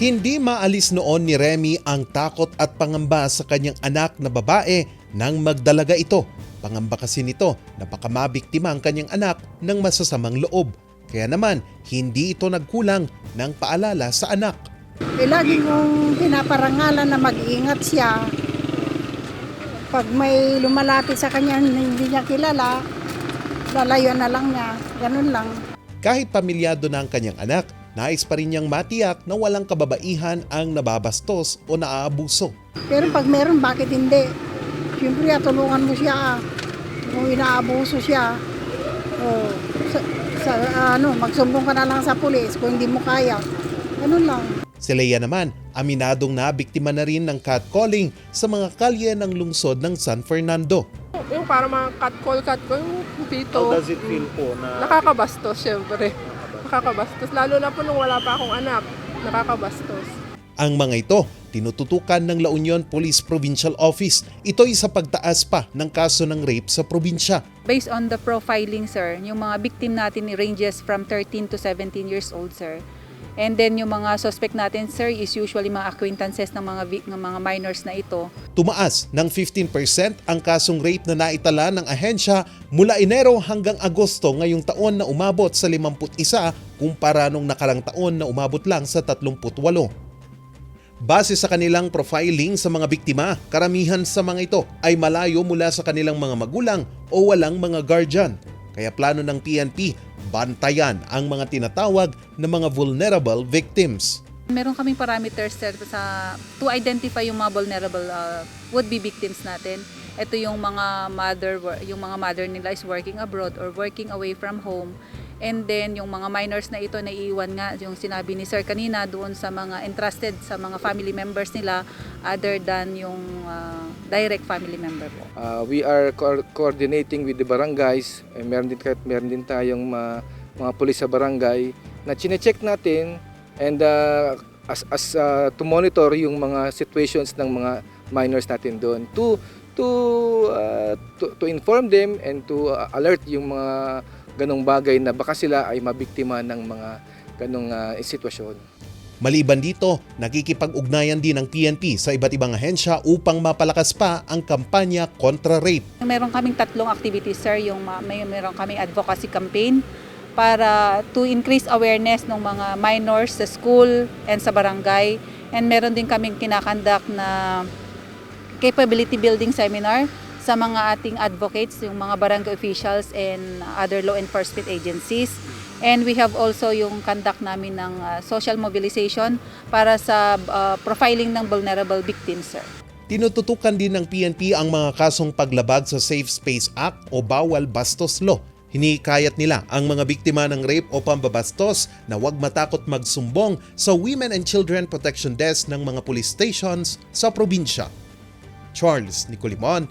Hindi maalis noon ni Remy ang takot at pangamba sa kanyang anak na babae nang magdalaga ito. Pangamba kasi nito na baka mabiktima ang kanyang anak ng masasamang loob. Kaya naman, hindi ito nagkulang ng paalala sa anak. Eh, lagi kong pinaparangalan na mag-ingat siya. Pag may lumalapit sa kanya na hindi niya kilala, lalayo na lang niya. Ganun lang. Kahit pamilyado na ang kanyang anak, nais pa rin niyang matiyak na walang kababaihan ang nababastos o naaabuso. Pero pag meron, bakit hindi? Siyempre, tulungan mo siya. ah. Kung inaabuso siya, oh, sa, sa, ano, magsumbong ka na lang sa pulis kung hindi mo kaya. Ganun lang. Si Leia naman, aminadong nabiktima na rin ng catcalling sa mga kalye ng lungsod ng San Fernando. Yung para mga cut-call, cut-call, yung pito. How does it feel po na Nakakabastos, syempre. Nakakabastos. Lalo na po nung wala pa akong anak. Nakakabastos. Ang mga ito, tinututukan ng La Union Police Provincial Office. Ito'y sa pagtaas pa ng kaso ng rape sa probinsya. Based on the profiling, sir, yung mga victim natin ranges from 13 to 17 years old, sir. And then yung mga suspect natin, sir, is usually mga acquaintances ng mga, ng mga minors na ito. Tumaas ng 15% ang kasong rape na naitala ng ahensya mula Enero hanggang Agosto ngayong taon na umabot sa 51 kumpara nung nakarang taon na umabot lang sa 38. Base sa kanilang profiling sa mga biktima, karamihan sa mga ito ay malayo mula sa kanilang mga magulang o walang mga guardian. Kaya plano ng PNP, bantayan ang mga tinatawag na mga vulnerable victims. Meron kaming parameters, sir, sa, to identify yung mga vulnerable uh, would-be victims natin. Ito yung mga mother, yung mga mother nila is working abroad or working away from home. And then yung mga minors na ito naiiwan nga yung sinabi ni Sir kanina doon sa mga entrusted sa mga family members nila other than yung uh, direct family member po. Uh, we are co- coordinating with the barangays. Eh, meron din kahit meron din tayong ma- mga pulis sa barangay na chine-check natin and uh, as as uh, to monitor yung mga situations ng mga minors natin doon to to uh, to, to inform them and to uh, alert yung mga ganong bagay na baka sila ay mabiktima ng mga ganong uh, sitwasyon. Maliban dito, nakikipag-ugnayan din ng PNP sa iba't ibang ahensya upang mapalakas pa ang kampanya kontra rape. Meron kaming tatlong activities, sir. Yung ma- may meron kaming advocacy campaign para to increase awareness ng mga minors sa school and sa barangay. And meron din kaming kinakandak na capability building seminar sa mga ating advocates, yung mga barangay officials and other law enforcement agencies. And we have also yung conduct namin ng uh, social mobilization para sa uh, profiling ng vulnerable victims, sir. Tinututukan din ng PNP ang mga kasong paglabag sa Safe Space Act o Bawal Bastos Law. Hinikayat nila ang mga biktima ng rape o pambabastos na huwag matakot magsumbong sa Women and Children Protection Desk ng mga police stations sa probinsya. Charles Nicolimon